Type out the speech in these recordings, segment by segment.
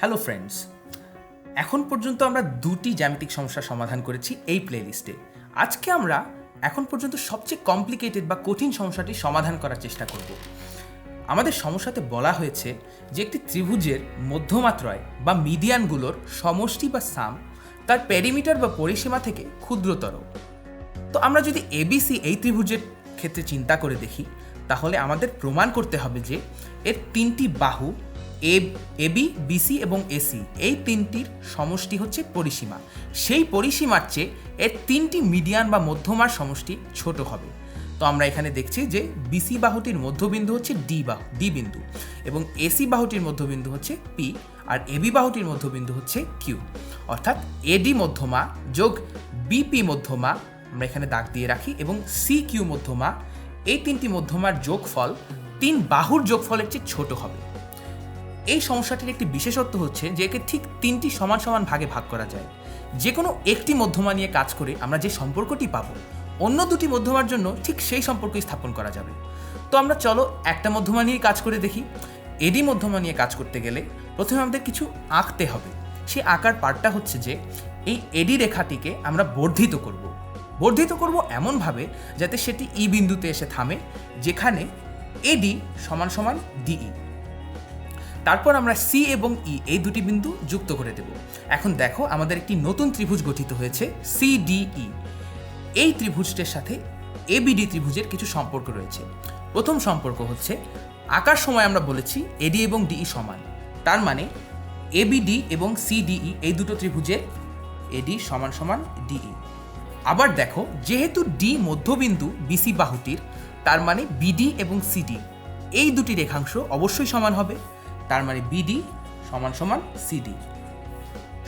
Hello friends এখন পর্যন্ত আমরা দুটি জ্যামিতিক সমস্যার সমাধান করেছি এই প্লেলিস্টে আজকে আমরা এখন পর্যন্ত সবচেয়ে কমপ্লিকেটেড বা কঠিন সমস্যাটি সমাধান করার চেষ্টা করব। আমাদের সমস্যাতে বলা হয়েছে যে একটি ত্রিভুজের মধ্যমাত্রায় বা মিডিয়ানগুলোর সমষ্টি বা সাম তার পেরিমিটার বা পরিসীমা থেকে ক্ষুদ্রতর। তো আমরা যদি এবিসি এই ত্রিভুজের ক্ষেত্রে চিন্তা করে দেখি, তাহলে আমাদের প্রমাণ করতে হবে যে এর তিনটি বাহু এ এবি বিসি এবং এসি এই তিনটির সমষ্টি হচ্ছে পরিসীমা। সেই পরিসীমার চেয়ে এর তিনটি মিডিয়ান বা মধ্যমার সমষ্টি ছোট হবে। তো আমরা এখানে দেখছি যে বিসি বাহুটির মধ্যবিন্দু হচ্ছে ডি বাহু ডি বিন্দু এবং এসি বাহুটির মধ্যবিন্দু হচ্ছে পি আর এবি বাহুটির মধ্যবিন্দু হচ্ছে কিউ অর্থাৎ এডি মধ্যমা যোগ বিপি মধ্যমা আমরা এখানে দাগ দিয়ে রাখি এবং সি কিউ মধ্যমা। এই তিনটি মধ্যমার যোগফল তিন বাহুর যোগফলের চেয়ে ছোট হবে। এই সমস্যাটির একটি বিশেষত্ব হচ্ছে যে একে ঠিক তিনটি সমান সমান ভাগে ভাগ করা যায়। যে কোনো একটি মধ্যমা নিয়ে কাজ করে আমরা যে সম্পর্কটি পাবো, অন্য দুটি মধ্যমার জন্য ঠিক সেই সম্পর্কই স্থাপন করা যাবে। তো আমরা চলো একটা মধ্যমা নিয়ে কাজ করে দেখি। এডি মধ্যমা নিয়ে কাজ করতে গেলে প্রথমে আমাদের কিছু আঁকতে হবে। সেই আঁকার পার্টটা হচ্ছে যে এই এডি রেখাটিকে আমরা বর্ধিত করব। বর্ধিত করব এমনভাবে যাতে সেটি ই বিন্দুতে এসে থামে, যেখানে এডি সমান সমান ডিই। তারপর আমরা সি এবং ই, এই দুটি বিন্দু যুক্ত করে দেব। এখন দেখো আমাদের একটি নতুন ত্রিভুজ গঠিত হয়েছে সিডিই এই ত্রিভুজটির সাথে এবিডি ত্রিভুজের কিছু সম্পর্ক রয়েছে। প্রথম সম্পর্ক হচ্ছে, আকার সময় আমরা বলেছি এডি এবং ডিই সমান। তার মানে এবিডি এবং সিডিই এই দুটো ত্রিভুজের এডি সমান সমান ডিই আবার দেখো, যেহেতু ডি মধ্যবিন্দু বিসি বাহুটির, তার মানে বিডি এবং সিডি এই দুটি রেখাংশ অবশ্যই সমান হবে। তার মানে বিডি সমান সমান সিডি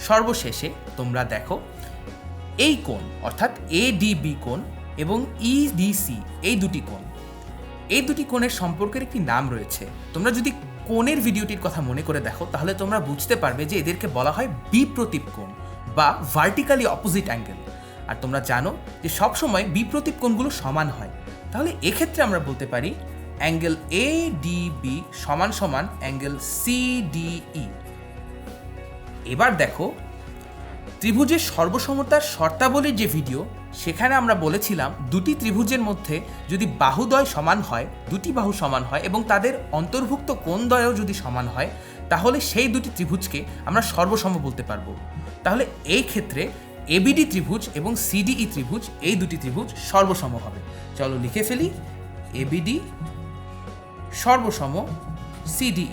সর্বশেষে তোমরা দেখো, এই কোণ, অর্থাৎ এডিবি কোণ এবং ইডিসি এই দুটি কোণ, এই দুটি কোণের সম্পর্কের একটি নাম রয়েছে। তোমরা যদি কোণের ভিডিওটির কথা মনে করে দেখো, তাহলে তোমরা বুঝতে পারবে যে এদেরকে বলা হয় বিপ্রতীপ কোণ বা ভার্টিক্যালি অপোজিট অ্যাঙ্গেল আর তোমরা জানো যে সবসময় বিপ্রতীপ কোণগুলো সমান হয়। তাহলে এক্ষেত্রে আমরা বলতে পারি অ্যাঙ্গেল এ ডি বি সমান সমান অ্যাঙ্গেল সি ডি ই এবার দেখো, ত্রিভুজের সর্বসমতার শর্তাবলীর যে ভিডিও সেখানে আমরা বলেছিলাম দুটি ত্রিভুজের মধ্যে যদি বাহুদ্বয় সমান হয়, দুটি বাহু সমান হয় এবং তাদের অন্তর্ভুক্ত কোণদ্বয়ও যদি সমান হয়, তাহলে সেই দুটি ত্রিভুজকে আমরা সর্বসম বলতে পারব। তাহলে এই ক্ষেত্রে এবিডি ত্রিভুজ এবং সিডিই ত্রিভুজ, এই দুটি ত্রিভুজ সর্বসম হবে। চলো লিখে ফেলি। এবিডি সর্বসম সিডিই।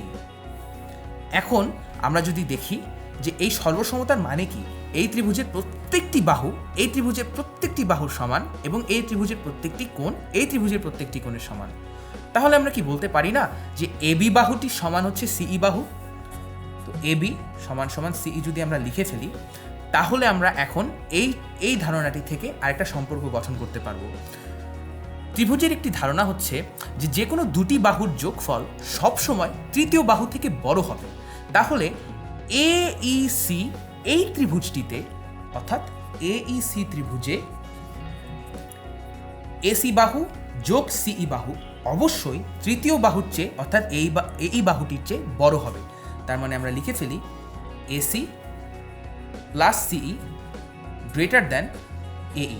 এখন আমরা যদি দেখি যে এই সর্বসমতার মানে কি, এই ত্রিভুজের প্রত্যেকটি বাহু, এই ত্রিভুজের প্রত্যেকটি বাহুর সমান এবং এই ত্রিভুজের প্রত্যেকটি কোণ, এই ত্রিভুজের প্রত্যেকটি কোণের সমান। তাহলে আমরা কি বলতে পারি না যে এবি বাহুটি সমান হচ্ছে সিই বাহু? তো এবি সমান সমান সিই যদি আমরা লিখে ফেলি, তাহলে আমরা এখন এই এই ধারণাটি থেকে আরেকটা সম্পর্ক গঠন করতে পারব। ত্রিভুজের একটি ধারণা হচ্ছে যে যে কোনো দুটি বাহুর যোগফল সবসময় তৃতীয় বাহু থেকে বড় হবে। তাহলে এ ই সি এই ত্রিভুজটিতে, অর্থাৎ এ ই সি ত্রিভুজে এসি বাহু যোগ সিই বাহু অবশ্যই তৃতীয় বাহুর চেয়ে, অর্থাৎ এই এই বাহুটির চেয়ে বড় হবে। তার মানে আমরা লিখে ফেলি AC plus CE greater than এই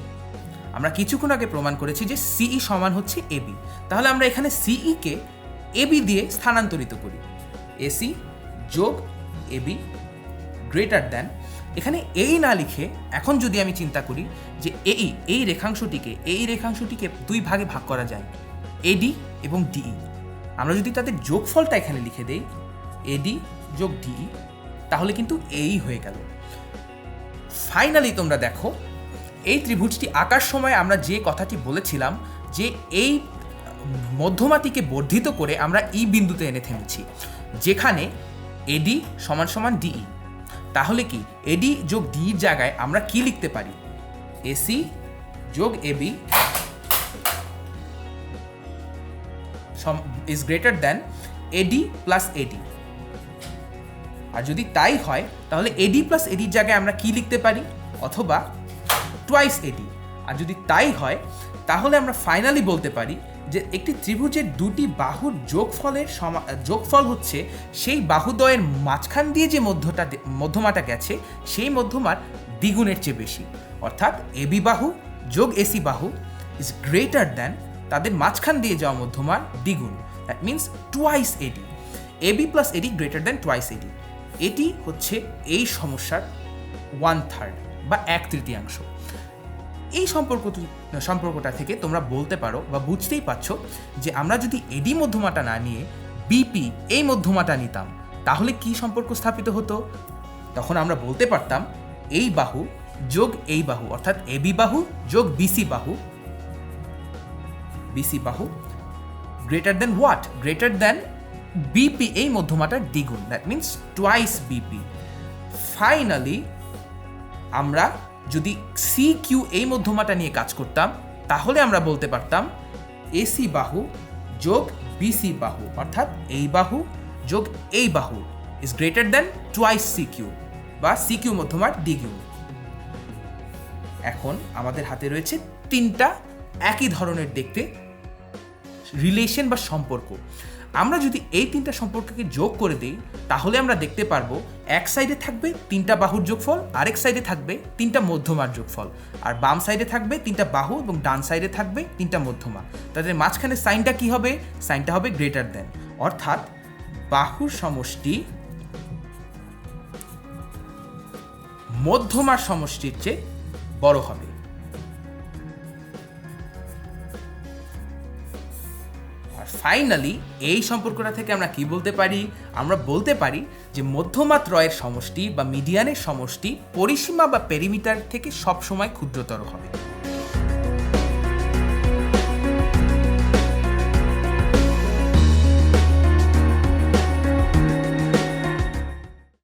আমরা কিছুক্ষণ আগে প্রমাণ করেছি যে সিই সমান হচ্ছে এবি তাহলে আমরা এখানে সিই কে এবি দিয়ে স্থানান্তরিত করি। এসি যোগ এবি গ্রেটার দ্যান এখানে এই না লিখে এখন যদি আমি চিন্তা করি যে এই এই রেখাংশটিকে এই রেখাংশটিকে দুই ভাগে ভাগ করা যায়। এডি এবং ডিই আমরা যদি তাদের যোগফলটা এখানে লিখে দেই এডি যোগ ডিই তাহলে কিন্তু এই হয়ে গেল। ফাইনালি তোমরা দেখো এই ত্রিভুজটি আঁকার সময় আমরা যে কথাটি বলেছিলাম, যে এই মধ্যমাটিকে বর্ধিত করে আমরা ই বিন্দুতে এনে থেমেছি, যেখানে এডি সমান সমান ডিই তাহলে কি এডি যোগ ডির জায়গায় আমরা কি লিখতে পারি? এসি যোগ AB is greater than AD plus AD আর যদি তাই হয়, তাহলে এডি প্লাস এডির জায়গায় আমরা কি লিখতে পারি? অথবা টুয়াইস এডি আর যদি তাই হয়, তাহলে আমরা ফাইনালি বলতে পারি যে একটি ত্রিভুজের দুটি বাহুর যোগফলের সমা যোগফল হচ্ছে সেই বাহুদ্বয়ের মাঝখান দিয়ে যে মধ্যটা মধ্যমাটা গেছে, সেই মধ্যমার দ্বিগুণের চেয়ে বেশি। অর্থাৎ এবি বাহু যোগ এসি বাহু ইজ গ্রেটার দ্যান তাদের মাঝখান দিয়ে যাওয়া মধ্যমার দ্বিগুণ। That means twice AD AB plus AD greater than twice AD এটি হচ্ছে এই সমস্যার ওয়ান থার্ড বা এক তৃতীয়াংশ। এই সম্পর্ক সম্পর্কটা থেকে তোমরা বলতে পারো বা বুঝতেই পারছ যে আমরা যদি এডি মধ্যমাটা না নিয়ে বিপি এই মধ্যমাটা নিতাম, তাহলে কি সম্পর্ক স্থাপিত হতো? তখন আমরা বলতে পারতাম এই বাহু যোগ এই বাহু, অর্থাৎ এবি বাহু যোগ বিসি বাহু। বিসি বাহু greater than what greater than BP এই মধ্যমাটার দ্বিগুণ that means twice BP finally আমরা যদি সি কিউ এই মধ্যমাটা নিয়ে কাজ করতাম, তাহলে আমরা বলতে পারতাম এসি বাহু যোগ বিসি বাহু, অর্থাৎ এই বাহু যোগ এই বাহু is greater than twice C Q বা সি কিউ মধ্যমার দ্বিগুণ এখন আমাদের হাতে রয়েছে তিনটা একই ধরনের দেখতে রিলেশন বা সম্পর্ক। আমরা যদি এই তিনটা সম্পর্ককে যোগ করে দিই, তাহলে আমরা দেখতে পারব এক সাইডে থাকবে তিনটা বাহুর যোগফল, আরেক সাইডে থাকবে তিনটা মধ্যমার যোগফল। আর বাম সাইডে থাকবে তিনটা বাহু এবং ডান সাইডে থাকবে তিনটা মধ্যমা। তাদের মাঝখানে সাইনটা কি হবে? সাইনটা হবে গ্রেটার দেন অর্থাৎ বাহুর সমষ্টি মধ্যমার সমষ্টির চেয়ে বড় হবে। ফাইনালি এই সম্পর্কটা থেকে আমরা কি বলতে পারি? আমরা বলতে পারি যে মধ্যমাত্রয়ের সমষ্টি বা মিডিয়ানের সমষ্টি পরিসীমা বা পেরিমিটার থেকে সবসময় ক্ষুদ্রতর হবে।